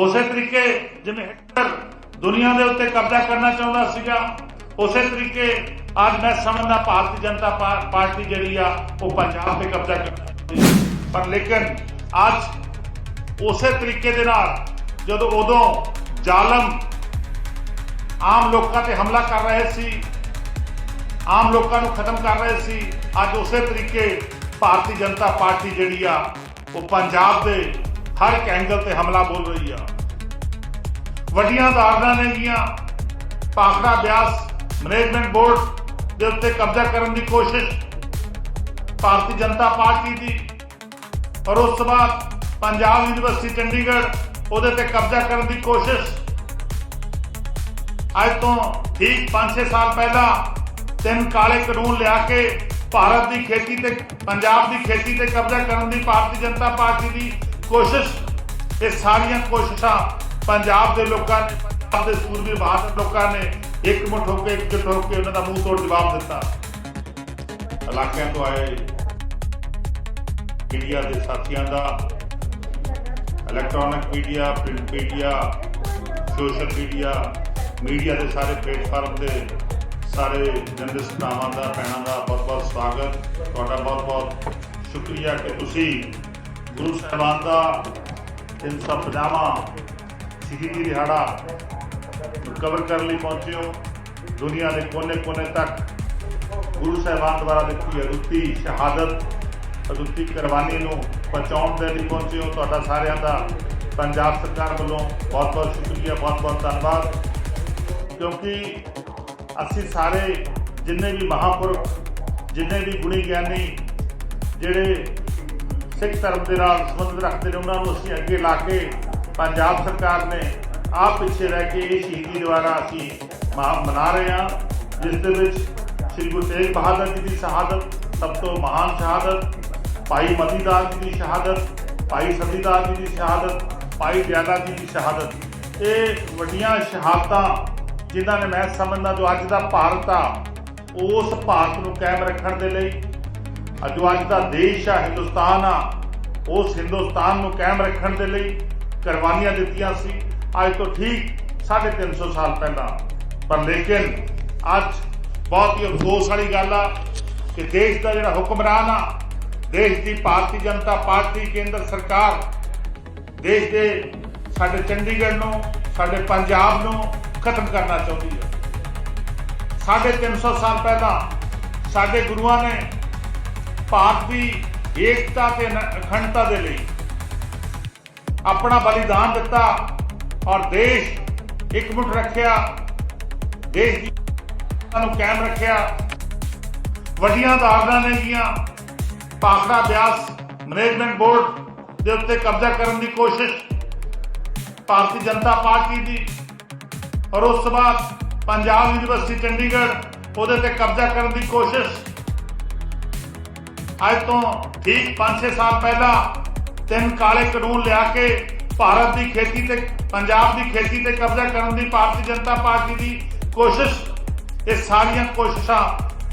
ਉਸੇ ਤਰੀਕੇ ਜਿਵੇਂ ਹਿਟਲਰ ਦੁਨੀਆ ਦੇ ਉੱਤੇ ਕਬਜ਼ਾ ਕਰਨਾ ਚਾਹੁੰਦਾ ਸੀਗਾ, ਉਸੇ ਤਰੀਕੇ ਅੱਜ ਮੈਂ ਸਮਝਦਾ ਭਾਰਤੀ ਜਨਤਾ ਪਾਰਟੀ ਜਿਹੜੀ ਆ, ਉਹ ਪੰਜਾਬ ਤੇ ਕਬਜ਼ਾ ਕਰਨਾ ਪਰ ਲੇਕਿਨ ਅੱਜ ਉਸੇ ਤਰੀਕੇ ਦੇ ਨਾਲ ਜਦੋਂ ਉਦੋਂ ਜ਼ਾਲਮ ਆਮ ਲੋਕਾਂ ਤੇ ਹਮਲਾ ਕਰ ਰਹੇ ਸੀ, ਆਮ ਲੋਕਾਂ ਨੂੰ ਖਤਮ ਕਰ ਰਹੇ ਸੀ, ਅੱਜ ਉਸੇ ਤਰੀਕੇ ਭਾਰਤੀ ਜਨਤਾ ਪਾਰਟੀ ਜਿਹੜੀ ਆ, ਉਹ ਪੰਜਾਬ ਦੇ ਹਰ ਇੱਕ ਐਂਗਲ ਤੇ ਹਮਲਾ ਬੋਲ ਰਹੀ ਆ। ਵੱਡੀਆਂ ਧਾਰਨਾ ਨੇਗੀਆਂ ਪਾਖੜਾ ਬਿਆਸ ਮੈਨੇਜਮੈਂਟ ਬੋਰਡ ਦੇ ਉੱਤੇ ਕਬਜ਼ਾ ਕਰਨ ਦੀ ਕੋਸ਼ਿਸ਼ ਭਾਰਤੀ ਜਨਤਾ ਪਾਰਟੀ ਦੀ। ਔਰ ਉਸ ਤੋਂ ਬਾਅਦ ਪੰਜਾਬ ਯੂਨੀਵਰਸਿਟੀ ਚੰਡੀਗੜ੍ਹ ਉਹਦੇ ਤੇ ਕਬਜ਼ਾ ਕਰਨ ਦੀ ਕੋਸ਼ਿਸ਼। ਅੱਜ ਤੋਂ ਠੀਕ 5-6 ਸਾਲ ਪਹਿਲਾਂ ਤਿੰਨ ਕਾਲੇ ਕਾਨੂੰਨ ਲਿਆ ਕੇ ਭਾਰਤ ਦੀ ਖੇਤੀ ਤੇ, ਪੰਜਾਬ ਦੀ ਖੇਤੀ ਤੇ ਕਬਜ਼ਾ ਕਰਨ ਦੀ ਭਾਰਤੀ ਜਨਤਾ ਪਾਰਟੀ ਦੀ ਕੋਸ਼ਿਸ਼। ਇਹ ਸਾਰੀਆਂ ਕੋਸ਼ਿਸ਼ਾਂ ਪੰਜਾਬ ਦੇ ਲੋਕਾਂ ਨੇ, ਪੰਜਾਬ ਦੇ ਸੂਰਬੀਰ ਬਾਹਰ ਲੋਕਾਂ ਨੇ ਇੱਕ ਮੁੱਠ ਹੋ ਕੇ ਇਕਜੁੱਟ ਹੋ ਕੇ ਉਹਨਾਂ ਦਾ ਮੂੰਹ ਤੋੜ ਜਵਾਬ ਦਿੱਤਾ। ਇਲਾਕਿਆਂ ਤੋਂ ਆਏ ਮੀਡੀਆ ਦੇ ਸਾਥੀਆਂ ਦਾ electronic media print media social media media ਦੇ ਸਾਰੇ ਪਲੇਟਫਾਰਮ ਦੇ ਸਾਰੇ ਜਰਨਲਿਸਟ ਭਰਾਵਾਂ ਦਾ, ਭੈਣਾਂ ਦਾ ਬਹੁਤ ਬਹੁਤ ਸਵਾਗਤ। ਤੁਹਾਡਾ ਬਹੁਤ ਬਹੁਤ ਸ਼ੁਕਰੀਆ ਕਿ ਤੁਸੀਂ ਗੁਰੂ ਸਾਹਿਬਾਨ ਦਾ 350ਵਾਂ ਸ਼ਹੀਦੀ ਦਿਹਾੜਾ ਕਵਰ ਕਰਨ ਲਈ ਪਹੁੰਚੇ ਹੋ ਦੁਨੀਆ ਦੇ ਕੋਨੇ-ਕੋਨੇ ਤੱਕ ਗੁਰੂ ਸਾਹਿਬਾਨ ਦੁਆਰਾ ਦਿੱਤੀ ਅਦੁੱਤੀ ਸ਼ਹਾਦਤ ਅਦੁੱਤੀ ਕੁਰਬਾਨੀ ਨੂੰ ਪਹੁੰਚਾਉਣ ਦੇ ਲਈ ਪਹੁੰਚੇ ਹੋ ਤੁਹਾਡਾ ਸਾਰਿਆਂ ਦਾ ਪੰਜਾਬ ਸਰਕਾਰ ਵੱਲੋਂ ਬਹੁਤ ਬਹੁਤ ਸ਼ੁਕਰੀਆ ਬਹੁਤ ਬਹੁਤ ਧੰਨਵਾਦ। ਕਿਉਂਕਿ ਅਸੀਂ ਸਾਰੇ ਜਿੰਨੇ ਵੀ ਮਹਾਪੁਰਖ, ਜਿੰਨੇ ਵੀ ਗੁਣੀ ਗਿਆਨੀ, ਜਿਹੜੇ ਸਿੱਖ ਧਰਮ ਦੇ ਨਾਲ ਸੰਬੰਧ ਰੱਖਦੇ ਨੇ, ਉਹਨਾਂ ਨੂੰ ਅਸੀਂ ਅੱਗੇ ਲਾ ਕੇ ਪੰਜਾਬ ਸਰਕਾਰ ਨੇ ਆਪ ਪਿੱਛੇ ਰਹਿ ਕੇ ਇਹ ਸ਼ਹੀਦੀ ਦੁਆਰਾ ਅਸੀਂ ਮਹਾ- ਮਨਾ ਰਹੇ ਹਾਂ, ਜਿਸ ਦੇ ਵਿੱਚ ਸ੍ਰੀ ਗੁਰੂ ਤੇਗ ਬਹਾਦਰ ਜੀ ਦੀ ਸ਼ਹਾਦਤ, ਸਭ ਤੋਂ ਮਹਾਨ ਸ਼ਹਾਦਤ, ਭਾਈ ਮਦੀਦਾਸ ਜੀ ਦੀ ਸ਼ਹਾਦਤ, ਭਾਈ ਸਤੀਦਾਸ ਜੀ ਦੀ ਸ਼ਹਾਦਤ, ਭਾਈ ਦਿਆਲਾ ਜੀ ਦੀ ਸ਼ਹਾਦਤ। ਇਹ ਵੱਡੀਆਂ ਸ਼ਹਾਦਤਾਂ ਜਿਨ੍ਹਾਂ ਨੇ ਮੈਂ ਸਮਝਦਾ ਜੋ ਅੱਜ ਦਾ ਭਾਰਤ ਆ, ਉਸ ਭਾਰਤ ਨੂੰ ਕਾਇਮ ਰੱਖਣ ਦੇ ਲਈ ਜੋ ਅੱਜ ਦਾ ਦੇਸ਼ ਆ, ਹਿੰਦੁਸਤਾਨ ਆ, ਉਸ ਹਿੰਦੁਸਤਾਨ ਨੂੰ ਕਾਇਮ ਰੱਖਣ ਦੇ ਲਈ ਕੁਰਬਾਨੀਆਂ ਦਿੱਤੀਆਂ ਸੀ। ਅੱਜ ਤੋਂ ਠੀਕ 350 ਸਾਲ ਪਹਿਲਾਂ। ਪਰ ਲੇਕਿਨ ਅੱਜ ਬਹੁਤ ਹੀ ਅਫਸੋਸ ਵਾਲੀ ਗੱਲ ਆ ਕਿ ਦੇਸ਼ ਦਾ ਜਿਹੜਾ ਹੁਕਮਰਾਨ ਆ, ਦੇਸ਼ ਦੀ ਭਾਰਤੀ ਜਨਤਾ ਪਾਰਟੀ ਕੇਂਦਰ ਸਰਕਾਰ, ਦੇਸ਼ ਦੇ ਸਾਡੇ ਚੰਡੀਗੜ੍ਹ ਨੂੰ, ਸਾਡੇ ਪੰਜਾਬ ਨੂੰ ਖਤਮ ਕਰਨਾ ਚਾਹੁੰਦੀ ਹੈ ਸਾਢੇ 300 ਸਾਲ ਪਹਿਲਾਂ ਸਾਡੇ ਗੁਰੂਆਂ ਨੇ ਭਾਰਤ ਦੀ ਏਕਤਾ ਤੇ ਨ- ਅਖੰਡਤਾ ਦੇ ਲਈ ਆਪਣਾ ਬਲੀਦਾਨ ਦਿੱਤਾ ਔਰ ਦੇਸ਼ ਇਕਮੁੱਠ ਰੱਖਿਆ। ਦੇਸ਼ ਦੀ ਨੂੰ ਕਾਇਮ ਰੱਖਿਆ। ਵੱਡੀਆਂ ਧਾਰਨਾ ਨੇਗੀਆਂ ਪਾਖੜਾ ਬਿਆਸ ਮੈਨੇਜਮੈਂਟ ਬੋਰਡ ਦੇ ਉੱਤੇ ਕਬਜ਼ਾ ਕਰਨ ਦੀ ਕੋਸ਼ਿਸ਼ ਭਾਰਤੀ ਜਨਤਾ ਪਾਰਟੀ ਦੀ ਔਰ ਉਸ ਤੋਂ ਬਾਅਦ ਪੰਜਾਬ ਯੂਨੀਵਰਸਿਟੀ ਚੰਡੀਗੜ੍ਹ ਉਹਦੇ ਤੇ ਕਬਜ਼ਾ ਕਰਨ ਦੀ ਕੋਸ਼ਿਸ਼। ਅੱਜ ਤੋਂ ਠੀਕ 5-6 ਸਾਲ ਪਹਿਲਾਂ ਤਿੰਨ ਕਾਲੇ ਕਾਨੂੰਨ ਲਿਆ ਕੇ ਭਾਰਤ ਦੀ ਖੇਤੀ ਤੇ, ਪੰਜਾਬ ਦੀ ਖੇਤੀ ਤੇ ਕਬਜ਼ਾ ਕਰਨ ਦੀ ਭਾਰਤੀ ਜਨਤਾ ਪਾਰਟੀ ਦੀ ਕੋਸ਼ਿਸ਼, ਇਹ ਸਾਰੀਆਂ ਕੋਸ਼ਿਸ਼ਾਂ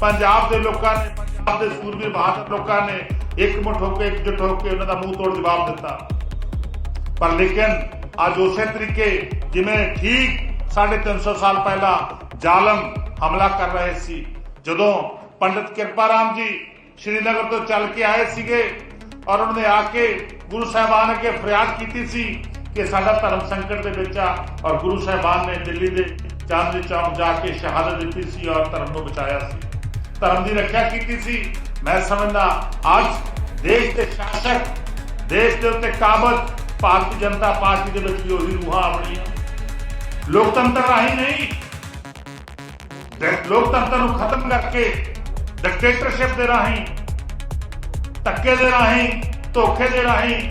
ਪੰਜਾਬ ਦੇ ਲੋਕਾਂ ਨੇ, ਪੰਜਾਬ ਦੇ ਸੂਰਬੀਰ ਬਹਾਦਰ ਲੋਕਾਂ ਨੇ ਇੱਕ ਹੋ ਕੇ ਇਕਜੁੱਟ ਹੋ ਕੇ ਉਹਨਾਂ ਦਾ ਮੂੰਹ ਤੋੜ ਜਵਾਬ ਦਿੱਤਾ। ਪਰ ਲੇਕਿਨ ਅੱਜ ਉਸੇ ਤਰੀਕੇ ਜਿਵੇਂ ਠੀਕ 350 ਸਾਲ ਪਹਿਲਾਂ ਜ਼ਾਲਮ ਹਮਲਾ ਕਰ ਰਹੇ ਸੀ, ਜਦੋਂ ਪੰਡਿਤ ਕਿਰਪਾ ਰਾਮ ਜੀ ਸ਼੍ਰੀਨਗਰ ਤੋਂ ਚੱਲ ਕੇ ਆਏ ਸੀਗੇ ਔਰ ਉਹਨਾਂ ਨੇ ਆ ਕੇ ਗੁਰੂ ਸਾਹਿਬਾਨ ਅੱਗੇ ਫਰਿਆਦ ਕੀਤੀ ਸੀ ਕਿ ਸਾਡਾ ਧਰਮ ਸੰਕਟ ਦੇ ਵਿੱਚ ਆ ਔਰ ਗੁਰੂ ਸਾਹਿਬਾਨ ਨੇ ਦਿੱਲੀ ਦੇ ਚਾਂਦਨੀ ਚੌਕ ਜਾ ਕੇ ਸ਼ਹਾਦਤ ਦਿੱਤੀ ਸੀ ਔਰ ਧਰਮ ਨੂੰ ਬਚਾਇਆ ਸੀ ਧਰਮ ਦੀ ਰੱਖਿਆ ਕੀਤੀ ਸੀ ਮੈਂ ਸਮਝਦਾ ਅੱਜ ਦੇਸ਼ ਦੇ ਸ਼ਾਸਕ ਦੇਸ਼ ਦੇ ਉੱਤੇ ਕਾਬਜ ਭਾਰਤੀ ਜਨਤਾ ਪਾਰਟੀ ਦੇ ਵਿੱਚ ਵੀ ਉਹੀ ਰੂਹਾਂ ਆਪਣੀਆਂ ਲੋਕਤੰਤਰ ਰਾਹੀਂ ਨਹੀਂ ਦੇ- ਲੋਕਤੰਤਰ ਨੂੰ ਖਤਮ ਕਰਕੇ ਡਿਕਟੇਟਰਸ਼ਿਪ ਦੇ ਰਾਹੀਂ ਧੱਕੇ ਦੇ ਰਾਹੀਂ, ਧੋਖੇ ਦੇ ਰਾਹੀਂ।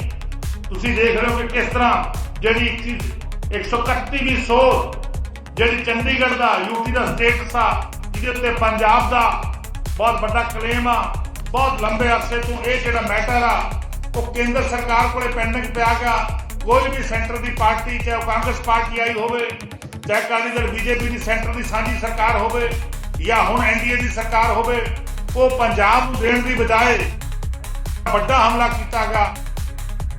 ਤੁਸੀਂ ਦੇਖ ਰਹੇ ਹੋ ਕਿ ਕਿਸ ਤਰ੍ਹਾਂ ਜਿਹੜੀ ਇੱਕ ਚੀਜ਼ 131ਵੀਂ ਸੋਧ, ਜਿਹੜੀ ਚੰਡੀਗੜ੍ਹ ਦਾ ਯੂਟੀ ਦਾ ਸਟੇਟਸ ਆ ਜਿਹਦੇ ਉੱਤੇ ਪੰਜਾਬ ਦਾ ਬਹੁਤ ਵੱਡਾ ਕਲੇਮ ਆ, ਬਹੁਤ ਲੰਬੇ ਅਰਸੇ ਤੋਂ ਇਹ ਜਿਹੜਾ ਮੈਟਰ ਆ, ਉਹ ਕੇਂਦਰ ਸਰਕਾਰ ਕੋਲੇ ਪੈਂਡਿੰਗ ਪਿਆ ਗਿਆ। ਕੋਈ ਵੀ ਸੈਂਟਰ ਦੀ ਪਾਰਟੀ, ਚਾਹੇ ਉਹ ਕਾਂਗਰਸ ਪਾਰਟੀ ਆਈ ਹੋਵੇ, ਚਾਹੇ ਅਕਾਲੀ ਦਲ ਬੀਜੇਪੀ ਦੀ ਸੈਂਟਰ ਦੀ ਸਾਂਝੀ ਸਰਕਾਰ ਹੋਵੇ, ਜਾਂ ਹੁਣ ਐਨਡੀਏ ਦੀ ਸਰਕਾਰ ਹੋਵੇ, ਉਹ ਪੰਜਾਬ ਨੂੰ ਦੇਣ ਦੀ ਬਜਾਏ ਵੱਡਾ ਹਮਲਾ ਕੀਤਾਗਾ।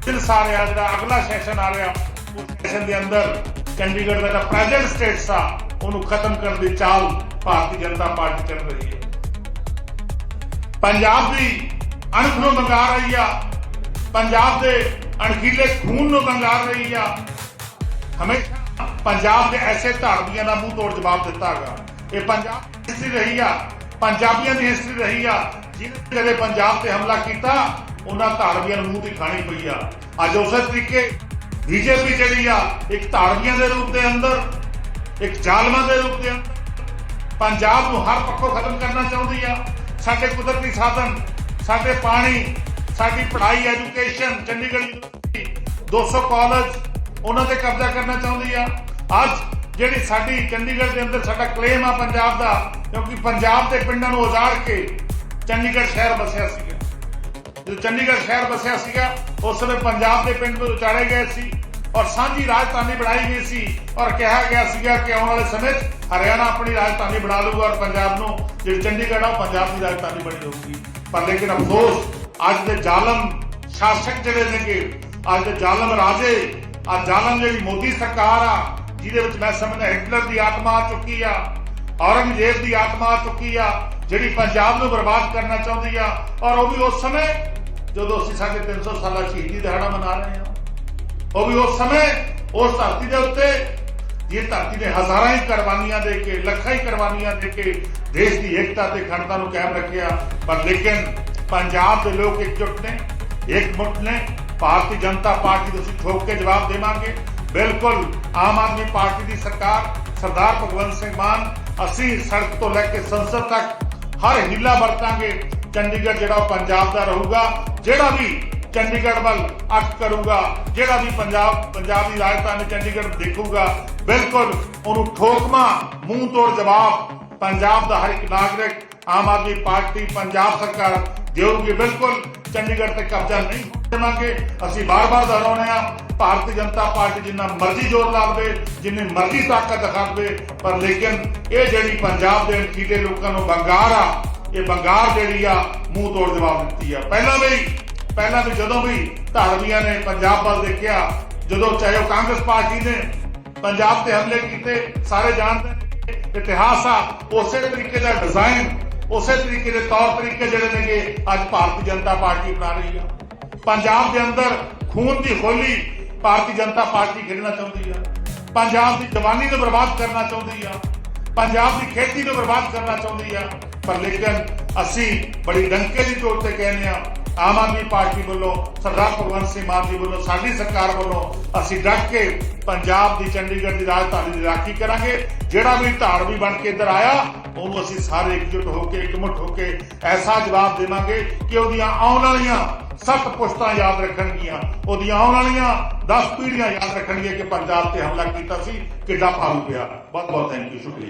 ਦਿਲ ਸਾਰਿਆ ਜਿਹੜਾ ਅਗਲਾ ਸੈਸ਼ਨ ਆ ਰਿਹਾ ਉਹ ਨੈਸ਼ਨ ਦੇ ਅੰਦਰ। ਚੰਡੀਗੜ੍ਹ ਦਾ ਪ੍ਰੈਜ਼ੈਂਟ ਸਟੇਟਸ ਆ ਉਹਨੂੰ ਖਤਮ ਕਰਨ ਦੀ ਚਾਲ ਭਾਰਤੀ ਜਨਤਾ ਪਾਰਟੀ ਚੱਲ ਰਹੀ ਹੈ। ਪੰਜਾਬ ਦੀ ਅਣਖ ਨੂੰ ਵੰਗਾਰ ਰਹੀ ਆ। ਪੰਜਾਬ ਦੇ ਅਣਖੀਲੇ ਖੂਨ ਨੂੰ ਵੰਗਾਰ ਰਹੀ ਆ। ਹਮੇਸ਼ਾ ਪੰਜਾਬ ਦੇ ਐਸੇ ਧਾੜਵੀਆਂ ਦਾ ਮੂੰਹ ਤੋੜ ਜਵਾਬ ਦਿੱਤਾ ਹੈਗਾ ਇਹ ਪੰਜਾਬ ਦੀ ਹਿਸਟਰੀ ਰਹੀ ਆ। ਪੰਜਾਬੀਆਂ ਦੀ ਹਿਸਟਰੀ ਰਹੀ ਆ। ਜਿਹਨੇ ਕਦੇ ਪੰਜਾਬ ਤੇ ਹਮਲਾ ਕੀਤਾ, ਉਹਨਾਂ ਧਾਰਮੀਆਂ ਨੂੰ ਮੂੰਹ ਦੀ ਖਾਣੀ ਪਈ ਆ। ਅੱਜ ਉਸੇ ਤਰੀਕੇ ਬੀਜੇਪੀ ਜਿਹੜੀ ਆ, ਇੱਕ ਧਾੜਵੀਆਂ ਦੇ ਰੂਪ ਦੇ ਅੰਦਰ, ਇੱਕ ਜ਼ਾਲਮਾਂ ਦੇ ਰੂਪ ਦੇ ਅੰਦਰ, ਪੰਜਾਬ ਨੂੰ ਹਰ ਪੱਖੋਂ ਖਤਮ ਕਰਨਾ ਚਾਹੁੰਦੀ ਆ। ਸਾਡੇ ਕੁਦਰਤੀ ਸਾਧਨ, ਸਾਡੇ ਪਾਣੀ, ਸਾਡੀ ਪੜ੍ਹਾਈ, ਐਜੂਕੇਸ਼ਨ, ਚੰਡੀਗੜ੍ਹ ਯੂਨੀਵਰਸਿਟੀ 200 ਕਾਲਜ, ਉਹਨਾਂ ਤੇ ਕਬਜ਼ਾ ਕਰਨਾ ਚਾਹੁੰਦੀ ਆ। ਅੱਜ ਜਿਹੜੀ ਸਾਡੀ ਚੰਡੀਗੜ੍ਹ ਦੇ ਅੰਦਰ ਸਾਡਾ ਕਲੇਮ ਆ ਪੰਜਾਬ ਦਾ, ਕਿਉਂਕਿ ਪੰਜਾਬ ਦੇ ਪਿੰਡਾਂ ਨੂੰ ਉਜਾੜ ਕੇ ਚੰਡੀਗੜ੍ਹ ਸ਼ਹਿਰ ਵਸਿਆ ਸੀਗਾ। ਜਦੋਂ ਚੰਡੀਗੜ੍ਹ ਸ਼ਹਿਰ ਵਸਿਆ ਸੀਗਾ, ਉਸ ਸਮੇਂ ਪੰਜਾਬ ਦੇ ਪਿੰਡ ਨੂੰ ਉਚਾੜੇ ਗਏ ਸੀ ਔਰ ਸਾਂਝੀ ਰਾਜਧਾਨੀ ਬਣਾਈ ਗਈ ਸੀ ਔਰ ਕਿਹਾ ਗਿਆ ਸੀਗਾ ਕਿ ਆਉਣ ਵਾਲੇ ਸਮੇਂ 'ਚ ਹਰਿਆਣਾ ਆਪਣੀ ਰਾਜਧਾਨੀ ਬਣਾ ਲਊਗਾ ਔਰ ਪੰਜਾਬ ਨੂੰ ਜਿਹੜੀ ਚੰਡੀਗੜ੍ਹ ਆ ਉਹ ਪੰਜਾਬ ਦੀ ਰਾਜਧਾਨੀ ਬਣੀ ਰਹੂਗੀ। ਪਰ ਲੇਕਿਨ ਅਫਸੋਸ, ਅੱਜ ਦੇ ਜ਼ਾਲਮ ਸ਼ਾਸਕ ਜਿਹੜੇ ਨੇਗੇ, ਅੱਜ ਦੇ ਜ਼ਾਲਮ ਰਾਜੇ, ਅੱਜ ਜ਼ਾਲਮ ਜਿਹੜੀ ਮੋਦੀ ਸਰਕਾਰ ਆ, ਜਿਹਦੇ ਵਿੱਚ ਮੈਂ ਸਮਝਦਾ ਹਿਟਲਰ ਦੀ ਆਤਮਾ ਆ ਚੁੱਕੀ ਆ ਔਰੰਗਜ਼ੇਬ ਦੀ ਆਤਮਾ ਆ ਚੁੱਕੀ ਆ, ਜਿਹੜੀ ਪੰਜਾਬ ਨੂੰ ਬਰਬਾਦ ਕਰਨਾ ਚਾਹੁੰਦੀ ਆ, ਔਰ ਉਹ ਵੀ ਉਸ ਸਮੇਂ, ਜਦੋਂ ਅਸੀਂ ਸਾਡੇ 300 ਸਾਲਾ ਸ਼ਹੀਦੀ ਦਿਹਾੜਾ ਮਨਾ ਰਹੇ ਹਾਂ, ਉਹ ਵੀ ਉਸ ਸਮੇਂ, ਉਸ ਧਰਤੀ ਦੇ ਉੱਤੇ ਇਹ ਧਰਤੀ ਨੇ ਹਜ਼ਾਰਾਂ ਹੀ ਕੁਰਬਾਨੀਆਂ ਦੇ ਕੇ, ਲੱਖਾਂ ਹੀ ਕੁਰਬਾਨੀਆਂ ਦੇ ਕੇ ਦੇਸ਼ ਦੀ ਏਕਤਾ ਤੇ ਅਖੰਡਤਾ ਨੂੰ ਕਾਇਮ ਰੱਖਿਆ, ਪਰ ਲੇਕਿਨ ਪੰਜਾਬ ਦੇ ਲੋਕ ਇਕਜੁੱਟ ਨੇ, ਇਕਮੁੱਠ ਨੇ, ਭਾਰਤੀ ਜਨਤਾ ਪਾਰਟੀ ਨੂੰ ਅਸੀਂ ਠੋਕ ਕੇ ਜਵਾਬ ਦੇਵਾਂਗੇ। ਬਿਲਕੁਲ ਆਮ ਆਦਮੀ ਪਾਰਟੀ ਦੀ ਸਰਕਾਰ, ਸਰਦਾਰ ਭਗਵੰਤ ਸਿੰਘ ਮਾਨ ਅਸੀਂ ਸੜਕ ਤੋਂ ਲੈ ਕੇ ਸੰਸਦ ਤੱਕ ਹਰ ਹੀਲਾ ਵਰਤਾਂਗੇ। ਚੰਡੀਗੜ੍ਹ ਜਿਹੜਾ ਉਹ ਪੰਜਾਬ ਦਾ ਰਹੂਗਾ, ਜਿਹੜਾ ਵੀ ਚੰਡੀਗੜ੍ਹ ਵੱਲ ਅੱਖ ਕਰੂਗਾ, ਜਿਹੜਾ ਵੀ ਪੰਜਾਬ ਪੰਜਾਬ ਦੀ ਰਾਜਧਾਨੀ ਚੰਡੀਗੜ੍ਹ ਦੇਖੂਗਾ, ਬਿਲਕੁਲ ਉਹਨੂੰ ਠੋਕਮਾ ਮੂੰਹ ਤੋੜ ਜਵਾਬ। ਪੰਜਾਬ ਦਾ ਹਰ ਇੱਕ ਨਾਗਰਿਕ ਆਮ ਆਦਮੀ ਪਾਰਟੀ, ਪੰਜਾਬ ਸਰਕਾਰ ਦੇਊਗੀ ਬਿਲਕੁਲ। ਚੰਡੀਗੜ੍ਹ ਤੇ ਕਬਜ਼ਾ ਨਹੀਂ ਦੇਵਾਂਗੇ ਅਸੀਂ ਬਾਰ-ਬਾਰ ਦੁਹਰਾਉਂਦੇ ਆ ਭਾਰਤੀ ਜਨਤਾ ਪਾਰਟੀ ਜਿੰਨਾ ਮਰਜ਼ੀ ਜ਼ੋਰ ਲਾ ਲਵੇ, ਜਿੰਨੀ ਮਰਜ਼ੀ ਤਾਕਤ ਦਿਖਾ ਦੇਵੇ ਪਰ ਲੇਕਿਨ ਇਹ ਜਿਹੜੀ ਪੰਜਾਬ ਦੇ ਅਣਖੀਲੇ ਲੋਕਾਂ ਨੂੰ ਬੰਗਾਰ ਆ, ਇਹ ਬੰਗਾਰ ਜਿਹੜੀ ਆ, ਮੂੰਹ ਤੋੜ ਜਵਾਬ ਦਿੱਤੀ ਆ। ਪਹਿਲਾਂ ਵੀ ਪਹਿਲਾਂ ਵੀ ਜਦੋਂ ਵੀ ਧਾਰਮੀਆਂ ਨੇ ਪੰਜਾਬ ਵੱਲ ਦੇਖਿਆ, ਜਦੋਂ ਚਾਹੇ ਉਹ ਕਾਂਗਰਸ ਪਾਰਟੀ ਨੇ ਪੰਜਾਬ ਤੇ ਹਮਲੇ ਕੀਤੇ, ਸਾਰੇ ਜਾਣਦੇ ਨੇ ਇਤਿਹਾਸ ਆ, ਉਸੇ ਤਰੀਕੇ ਦਾ ਡਿਜ਼ਾਈਨ ਉਸੇ ਤਰੀਕੇ ਦੇ ਤੌਰ ਤਰੀਕੇ ਜਿਹੜੇ ਨੇਗੇ ਅੱਜ ਭਾਰਤੀ ਜਨਤਾ ਪਾਰਟੀ ਬਣਾ ਰਹੀ ਆ। ਪੰਜਾਬ ਦੇ ਅੰਦਰ ਖੂਨ ਦੀ ਹੋਲੀ ਭਾਰਤੀ ਜਨਤਾ ਪਾਰਟੀ ਖੇਡਣਾ ਚਾਹੁੰਦੀ ਆ। ਪੰਜਾਬ ਦੀ ਜਵਾਨੀ ਨੂੰ ਬਰਬਾਦ ਕਰਨਾ ਚਾਹੁੰਦੀ ਆ। ਪੰਜਾਬ ਦੀ ਖੇਤੀ ਨੂੰ ਬਰਬਾਦ ਕਰਨਾ ਚਾਹੁੰਦੀ ਆ। ਪਰ ਲੇਕਿਨ ਅਸੀਂ ਬੜੀ ਡੰਕੇ ਦੀ ਤੌਰ ਤੇ ਕਹਿੰਦੇ ਆ, ਆਮ ਆਦਮੀ ਪਾਰਟੀ ਵੱਲੋਂ, ਸਰਦਾਰ ਭਗਵੰਤ ਸਿੰਘ ਮਾਨ ਜੀ ਵੱਲੋਂ, ਸਾਡੀ ਸਰਕਾਰ ਵੱਲੋਂ ਅਸੀਂ ਡਟ ਕੇ ਪੰਜਾਬ ਦੀ ਚੰਡੀਗੜ੍ਹ ਦੀ ਰਾਜਧਾਨੀ ਦੀ ਰਾਖੀ ਕਰਾਂਗੇ। ਜਿਹੜਾ ਵੀ ਧਾੜਵੀ ਬਣ ਕੇ ਇੱਧਰ ਆਇਆ, ਉਹਨੂੰ ਅਸੀਂ ਸਾਰੇ ਇਕਜੁੱਟ ਹੋ ਕੇ, ਇਕਮੁੱਠ ਹੋ ਕੇ ਐਸਾ ਜਵਾਬ ਦੇਵਾਂਗੇ ਕਿ ਉਹਦੀਆਂ ਆਉਣ ਵਾਲੀਆਂ ਸੱਤ ਪੁਸ਼ਤਾਂ ਯਾਦ ਰੱਖਣਗੀਆਂ। ਉਹਦੀਆਂ ਆਉਣ ਵਾਲੀਆਂ 10 ਪੀੜ੍ਹੀਆਂ ਯਾਦ ਰੱਖਣਗੀਆਂ ਕਿ ਪੰਜਾਬ ਤੇ ਹਮਲਾ ਕੀਤਾ ਸੀ, ਕਿੱਡਾ ਭਾਰੂ ਪਿਆ ਬਹੁਤ ਬਹੁਤ ਥੈਂਕ ਯੂ ਸ਼ੁਕਰੀਆ।